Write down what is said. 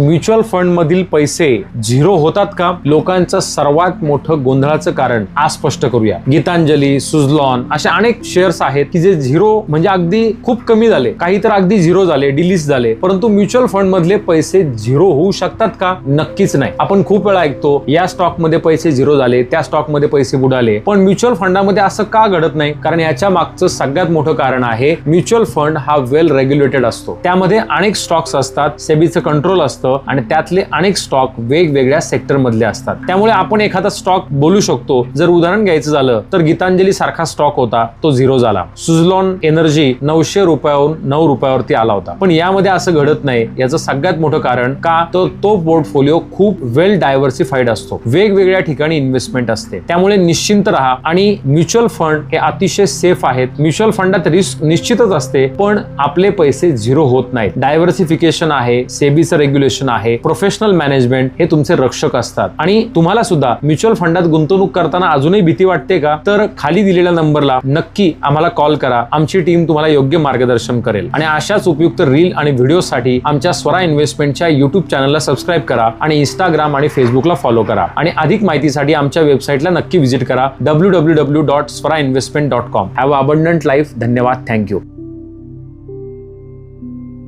Mutual fund मधील पैसे zero होतात का? लोकांचं सर्वात मोठं गोंधळाचं कारण आज स्पष्ट करूया. गीतांजली सुझलॉन अशा अनेक शेअर्स आहेत की जे झिरो म्हणजे अगदी खूप कमी झाले. काही तर अगदी झिरो झाले डिलीस झाले. परंतु म्युच्युअल फंड मधले पैसे झिरो होऊ शकतात का? नक्कीच नाही. आपण खूप वेळा ऐकतो या स्टॉकमध्ये पैसे झिरो झाले त्या स्टॉकमध्ये पैसे बुडाले. पण म्युच्युअल फंडामध्ये असं का घडत नाही? कारण याच्या मागचं सगळ्यात मोठं कारण आहे म्युच्युअल फंड हा वेल रेग्युलेटेड असतो. त्यामध्ये अनेक स्टॉक्स असतात सेबीचं कंट्रोल असतं आणि त्यातले अनेक स्टॉक वेगवेगळ्या सेक्टरमधले असतात. त्यामुळे आपण एखादा स्टॉक बोलू शकतो. जर उदाहरण घ्यायचं झालं तर गीतांजली सारखा स्टॉक होता तो झिरो झाला. सुझलॉन एनर्जी नऊशे रुपयाहून नऊ रुपयावरती आला होता. पण यामध्ये असं घडत नाही. याचं सगळ्यात मोठं कारण का तर तो पोर्टफोलिओ खूप वेल डायव्हर्सिफाईड असतो. वेगवेगळ्या ठिकाणी इन्व्हेस्टमेंट असते. त्यामुळे निश्चिंत राहा आणि म्युच्युअल फंड हे अतिशय सेफ आहेत. म्युच्युअल फंडात रिस्क निश्चितच असते पण आपले पैसे झिरो होत नाहीत. डायव्हर्सिफिकेशन आहे सेबीचं रेग्युलेशन आहे. प्रोफेशनल मॅनेजमेंट हे तुमचे रक्षक असतात. आणि तुम्हाला सुद्धा म्युच्युअल फंडात गुंतवणूक करताना अजूनही भीती वाटते का? तर खाली दिलेल्या नंबरला नक्की आम्हाला कॉल करा. आमची टीम तुम्हाला योग्य मार्गदर्शन करेल. आणि अशाच उपयुक्त रील आणि व्हिडिओसाठी आमच्या स्वरा इन्व्हेस्टमेंटच्या युट्यूब चॅनलला सबस्क्राईब करा आणि इंस्टाग्राम आणि फेसबुकला फॉलो करा. आणि अधिक माहितीसाठी आमच्या वेबसाईटला नक्की व्हिजिट करा. W W W dot Swara investment dot com have abundant life धन्यवाद thank you